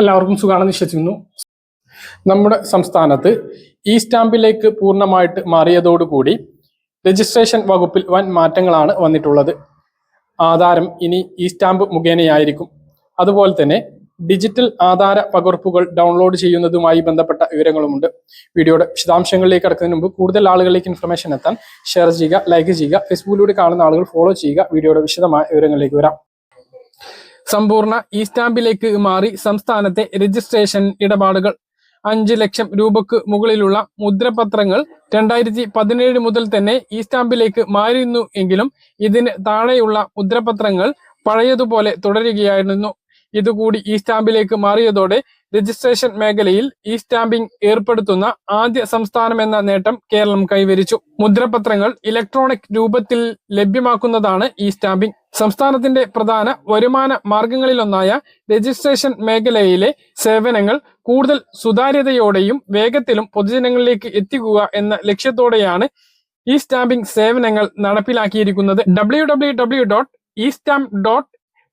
എല്ലാവർക്കും സുഖാണെന്ന് വിശ്വസിക്കുന്നു. നമ്മുടെ സംസ്ഥാനത്ത് ഇ സ്റ്റാമ്പിലേക്ക് പൂർണമായിട്ട് മാറിയതോടുകൂടി രജിസ്ട്രേഷൻ വകുപ്പിൽ വൻ മാറ്റങ്ങളാണ് വന്നിട്ടുള്ളത്. ആധാരം ഇനി ഇ സ്റ്റാമ്പ് മുഖേനയായിരിക്കും. അതുപോലെ തന്നെ ഡിജിറ്റൽ ആധാര പകർപ്പുകൾ ഡൗൺലോഡ് ചെയ്യുന്നതുമായി ബന്ധപ്പെട്ട വിവരങ്ങളുമുണ്ട്. വീഡിയോയുടെ വിശദാംശങ്ങളിലേക്ക് കടക്കുന്നതിന് മുമ്പ് കൂടുതൽ ആളുകളിലേക്ക് ഇൻഫർമേഷൻ എത്താൻ ഷെയർ ചെയ്യുക ലൈക്ക് ചെയ്യുക ഫേസ്ബുക്കിലൂടെ കാണുന്ന ആളുകൾ ഫോളോ ചെയ്യുക വീഡിയോയുടെ വിശദമായ വിവരങ്ങളിലേക്ക് വരാം. സമ്പൂർണ ഇ സ്റ്റാമ്പിലേക്ക് മാറി സംസ്ഥാനത്തെ രജിസ്ട്രേഷൻ ഇടപാടുകൾ. അഞ്ച് ലക്ഷം രൂപക്ക് മുകളിലുള്ള മുദ്രപത്രങ്ങൾ രണ്ടായിരത്തി പതിനേഴ് മുതൽ തന്നെ ഇ സ്റ്റാമ്പിലേക്ക് മാറിയിരുന്നു എങ്കിലും ഇതിന് താഴെയുള്ള മുദ്രപത്രങ്ങൾ പഴയതുപോലെ തുടരുകയായിരുന്നു. ഇതുകൂടി ഇ സ്റ്റാമ്പിലേക്ക് മാറിയതോടെ രജിസ്ട്രേഷൻ മേഖലയിൽ ഇ സ്റ്റാമ്പിംഗ് ഏർപ്പെടുത്തുന്ന ആദ്യ സംസ്ഥാനമെന്ന നേട്ടം കേരളം കൈവരിച്ചു. മുദ്രപത്രങ്ങൾ ഇലക്ട്രോണിക് രൂപത്തിൽ ലഭ്യമാക്കുന്നതാണ് ഇ സ്റ്റാമ്പിംഗ്. സംസ്ഥാനത്തിന്റെ പ്രധാന വരുമാന മാർഗങ്ങളിലൊന്നായ രജിസ്ട്രേഷൻ മേഖലയിലെ സേവനങ്ങൾ കൂടുതൽ സുതാര്യതയോടെയും വേഗത്തിലും പൊതുജനങ്ങളിലേക്ക് എത്തിക്കുക എന്ന ലക്ഷ്യത്തോടെയാണ് ഇ സ്റ്റാമ്പിംഗ് സേവനങ്ങൾ നടപ്പിലാക്കിയിരിക്കുന്നത്. W W W dot e stamp dot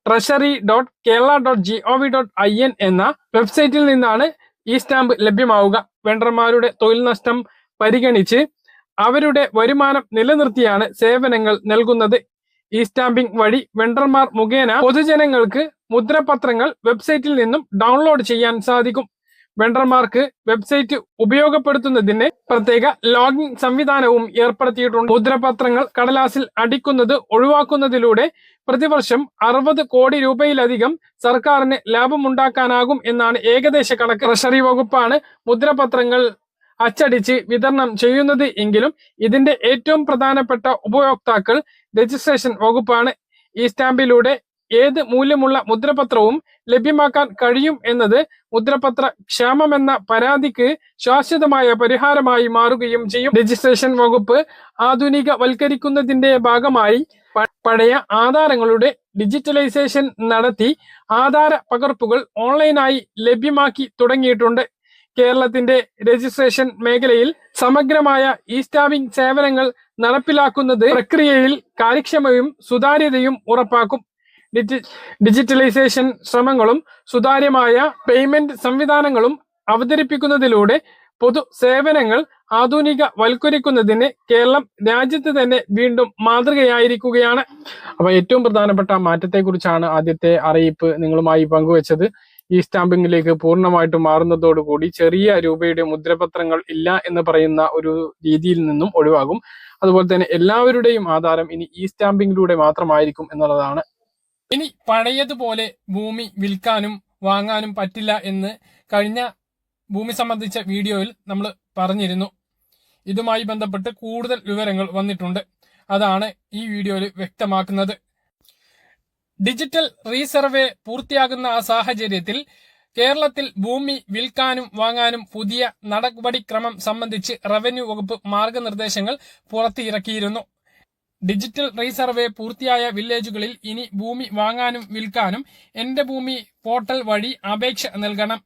treasury dot Kerala dot G O V dot I N എന്ന വെബ്സൈറ്റിൽ നിന്നാണ് ഈ സ്റ്റാമ്പ് ലഭ്യമാവുക. വെണ്ടർമാരുടെ തൊഴിൽ നഷ്ടം പരിഗണിച്ച് അവരുടെ വരുമാനം നിലനിർത്തിയാണ് സേവനങ്ങൾ നൽകുന്നത്. ഈ സ്റ്റാമ്പിംഗ് വഴി വെണ്ടർമാർ മുഖേന പൊതുജനങ്ങൾക്ക് മുദ്രപത്രങ്ങൾ വെബ്സൈറ്റിൽ നിന്നും ഡൗൺലോഡ് ചെയ്യാൻ സാധിക്കും. വെണ്ടർമാർക്ക് വെബ്സൈറ്റ് ഉപയോഗപ്പെടുത്തുന്നതിന് പ്രത്യേക ലോഗിൻ സംവിധാനവും ഏർപ്പെടുത്തിയിട്ടുണ്ട്. മുദ്രപത്രങ്ങൾ കടലാസിൽ അടിക്കുന്നത് ഒഴിവാക്കുന്നതിലൂടെ പ്രതിവർഷം അറുപത് കോടി രൂപയിലധികം സർക്കാരിന് ലാഭമുണ്ടാക്കാനാകും എന്നാണ് ഏകദേശ കണക്ക്. ട്രഷറി വകുപ്പാണ് മുദ്രപത്രങ്ങൾ അച്ചടിച്ച് വിതരണം ചെയ്യുന്നത് എങ്കിലും ഇതിന്റെ ഏറ്റവും പ്രധാനപ്പെട്ട ഉപയോക്താക്കൾ രജിസ്ട്രേഷൻ വകുപ്പാണ് ഈ സ്റ്റാമ്പിലൂടെ ഏത് മൂല്യമുള്ള മുദ്രപത്രവും ലഭ്യമാക്കാൻ കഴിയും എന്നത് മുദ്രപത്ര ക്ഷാമമെന്ന പരാതിക്ക് ശാശ്വതമായ പരിഹാരമായി മാറുകയും ചെയ്യും. രജിസ്ട്രേഷൻ വകുപ്പ് ആധുനികവൽക്കരിക്കുന്നതിന്റെ ഭാഗമായി പഴയ ആധാരങ്ങളുടെ ഡിജിറ്റലൈസേഷൻ നടത്തി ആധാര പകർപ്പുകൾ ഓൺലൈനായി ലഭ്യമാക്കി തുടങ്ങിയിട്ടുണ്ട്. കേരളത്തിന്റെ രജിസ്ട്രേഷൻ മേഖലയിൽ സമഗ്രമായ ഇ സ്റ്റാമ്പിംഗ് സേവനങ്ങൾ നടപ്പിലാക്കുന്നത് പ്രക്രിയയിൽ കാര്യക്ഷമയും സുതാര്യതയും ഉറപ്പാക്കും. ഡിജിറ്റലൈസേഷൻ ശ്രമങ്ങളും സുതാര്യമായ പേയ്മെന്റ് സംവിധാനങ്ങളും അവതരിപ്പിക്കുന്നതിലൂടെ പൊതു സേവനങ്ങൾ ആധുനിക വൽക്കരിക്കുന്നതിന് കേരളം രാജ്യത്ത് തന്നെ വീണ്ടും മാതൃകയായിരിക്കുകയാണ്. അപ്പൊ ഏറ്റവും പ്രധാനപ്പെട്ട മാറ്റത്തെക്കുറിച്ചാണ് ആദ്യത്തെ അറിയിപ്പ് നിങ്ങളുമായി പങ്കുവച്ചത്. ഈ സ്റ്റാമ്പിങ്ങിലേക്ക് പൂർണമായിട്ടും മാറുന്നതോടുകൂടി ചെറിയ രൂപയുടെ മുദ്രപത്രങ്ങൾ ഇല്ല എന്ന് പറയുന്ന ഒരു രീതിയിൽ നിന്നും ഒഴിവാകും. അതുപോലെ തന്നെ എല്ലാവരുടെയും ആധാരം ഇനി ഈ സ്റ്റാമ്പിങ്ങിലൂടെ മാത്രമായിരിക്കും എന്നുള്ളതാണ് ഇനി പഴയതുപോലെ ഭൂമി വിൽക്കാനും വാങ്ങാനും പറ്റില്ല എന്ന് കഴിഞ്ഞ ഭൂമി സംബന്ധിച്ച വീഡിയോയിൽ നമ്മൾ പറഞ്ഞിരുന്നു. ഇതുമായി ബന്ധപ്പെട്ട് കൂടുതൽ വിവരങ്ങൾ വന്നിട്ടുണ്ട്. അതാണ് ഈ വീഡിയോയിൽ വ്യക്തമാക്കുന്നത്. ഡിജിറ്റൽ റീസർവേ പൂർത്തിയാകുന്ന ആ സാഹചര്യത്തിൽ കേരളത്തിൽ ഭൂമി വിൽക്കാനും വാങ്ങാനും പുതിയ നടപടിക്രമം സംബന്ധിച്ച് റവന്യൂ വകുപ്പ് മാർഗനിർദ്ദേശങ്ങൾ പുറത്തിറക്കിയിരുന്നു. ഡിജിറ്റൽ റീസർവേ പൂർത്തിയായ വില്ലേജുകളിൽ ഇനി ഭൂമി വാങ്ങാനും വിൽക്കാനും എന്റെ ഭൂമി പോർട്ടൽ വഴി അപേക്ഷ നൽകണം.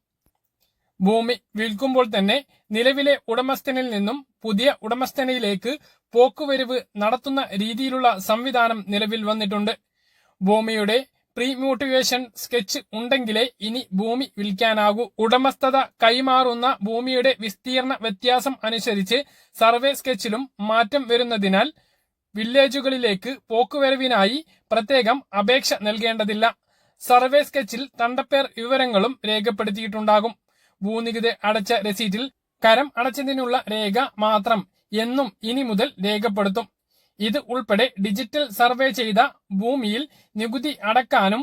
ഭൂമി വിൽക്കുമ്പോൾ തന്നെ നിലവിലെ ഉടമസ്ഥനിൽ നിന്നും പുതിയ ഉടമസ്ഥനയിലേക്ക് പോക്കുവരവ് നടത്തുന്ന രീതിയിലുള്ള സംവിധാനം നിലവിൽ വന്നിട്ടുണ്ട്. ഭൂമിയുടെ പ്രീ മ്യൂട്ടിവേഷൻ സ്കെച്ച് ഉണ്ടെങ്കിലേ ഇനി ഭൂമി വിൽക്കാനാകൂ. ഉടമസ്ഥത കൈമാറുന്ന ഭൂമിയുടെ വിസ്തീർണ വ്യത്യാസം അനുസരിച്ച് സർവേ സ്കെച്ചിലും മാറ്റം വരുന്നതിനാൽ വില്ലേജുകളിലേക്ക് പോക്കുവരവിനായി പ്രത്യേകം അപേക്ഷ നൽകേണ്ടതില്ല. സർവേ സ്കെച്ചിൽ തണ്ടപ്പേർ വിവരങ്ങളും രേഖപ്പെടുത്തിയിട്ടുണ്ടാകും. ഭൂനികുതി അടച്ച രസീറ്റിൽ കരം അടച്ചതിനുള്ള രേഖ മാത്രം എന്നും ഇനി മുതൽ രേഖപ്പെടുത്തും. ഇത് ഉൾപ്പെടെ ഡിജിറ്റൽ സർവേ ചെയ്ത ഭൂമിയിൽ നികുതി അടക്കാനും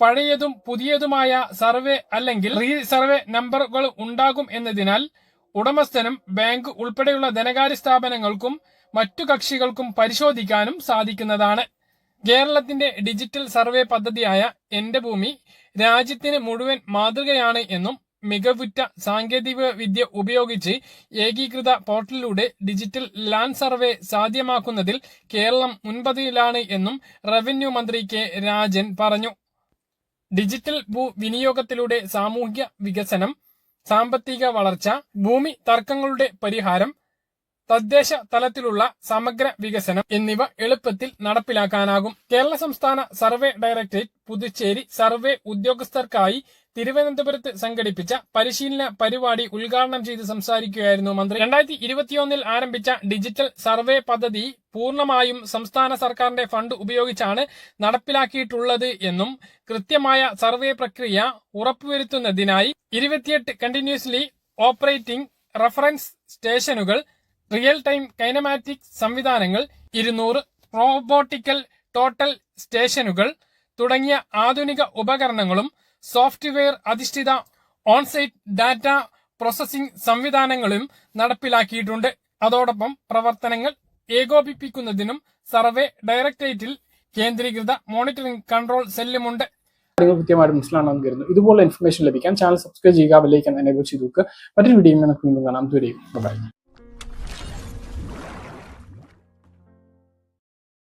പഴയതും പുതിയതുമായ സർവേ അല്ലെങ്കിൽ റീ സർവേ നമ്പറുകൾ ഉണ്ടാകും എന്നതിനാൽ ഉടമസ്ഥനും ബാങ്ക് ഉൾപ്പെടെയുള്ള ധനകാര്യ സ്ഥാപനങ്ങൾക്കും മറ്റു കക്ഷികൾക്കും പരിശോധിക്കാനും സാധിക്കുന്നതാണ്. കേരളത്തിന്റെ ഡിജിറ്റൽ സർവേ പദ്ധതിയായ എന്റെ ഭൂമി രാജ്യത്തിന് മുഴുവൻ മാതൃകയാണ് എന്നും മികവുറ്റ സാങ്കേതിക വിദ്യ ഉപയോഗിച്ച് ഏകീകൃത പോർട്ടലിലൂടെ ഡിജിറ്റൽ ലാൻഡ് സർവേ സാധ്യമാക്കുന്നതിൽ കേരളം മുൻപതിയിലാണ് എന്നും റവന്യൂ മന്ത്രി കെ രാജൻ പറഞ്ഞു. ഡിജിറ്റൽ ഭൂ വിനിയോഗത്തിലൂടെ സാമൂഹ്യ വികസനം സാമ്പത്തിക വളർച്ച ഭൂമി തർക്കങ്ങളുടെ പരിഹാരം തദ്ദേശ തലത്തിലുള്ള സമഗ്ര വികസനം എന്നിവ എളുപ്പത്തിൽ നടപ്പിലാക്കാനാകും. കേരള സംസ്ഥാന സർവേ ഡയറക്ടറേറ്റ് പുതുച്ചേരി സർവേ ഉദ്യോഗസ്ഥർക്കായി തിരുവനന്തപുരത്ത് സംഘടിപ്പിച്ച പരിശീലന പരിപാടി ഉദ്ഘാടനം ചെയ്ത് സംസാരിക്കുകയായിരുന്നു മന്ത്രി. രണ്ടായിരത്തി ഇരുപത്തിയൊന്നിൽ ആരംഭിച്ച ഡിജിറ്റൽ സർവേ പദ്ധതി പൂർണമായും സംസ്ഥാന സർക്കാരിന്റെ ഫണ്ട് ഉപയോഗിച്ചാണ് നടപ്പിലാക്കിയിട്ടുള്ളത് എന്നും കൃത്യമായ സർവേ പ്രക്രിയ ഉറപ്പുവരുത്തുന്നതിനായി ഇരുപത്തിയെട്ട് കണ്ടിന്യൂസ്ലി ഓപ്പറേറ്റിംഗ് റഫറൻസ് സ്റ്റേഷനുകൾ റിയൽ ടൈം കൈനമാറ്റിക് സംവിധാനങ്ങൾ ഇരുന്നൂറ് റോബോട്ടിക്കൽ ടോട്ടൽ സ്റ്റേഷനുകൾ തുടങ്ങിയ ആധുനിക ഉപകരണങ്ങളും സോഫ്റ്റ്വെയർ അധിഷ്ഠിത ഓൺസൈറ്റ് ഡാറ്റ പ്രോസസ്സിംഗ് സംവിധാനങ്ങളും നടപ്പിലാക്കിയിട്ടുണ്ട്. അതോടൊപ്പം പ്രവർത്തനങ്ങൾ ഏകോപിപ്പിക്കുന്നതിനും സർവേ ഡയറക്ടറേറ്റിൽ കേന്ദ്രീകൃത മോണിറ്ററിംഗ് കൺട്രോൾ സെല്ലുമുണ്ട്. കൃത്യമായിട്ട് മനസ്സിലാണെന്ന് കരുതുന്നു. ഇതുപോലെ ഇൻഫർമേഷൻ ലഭിക്കാൻ ചാനൽ സബ്സ്ക്രൈബ് ചെയ്യുക ബെല്ലൈക്കൻ എനേബിൾ ചെയ്ത് നോക്കുക മറ്റൊരു വീഡിയോ നമുക്ക് വീണ്ടും കാണാം. ദൂരെയും ബൈ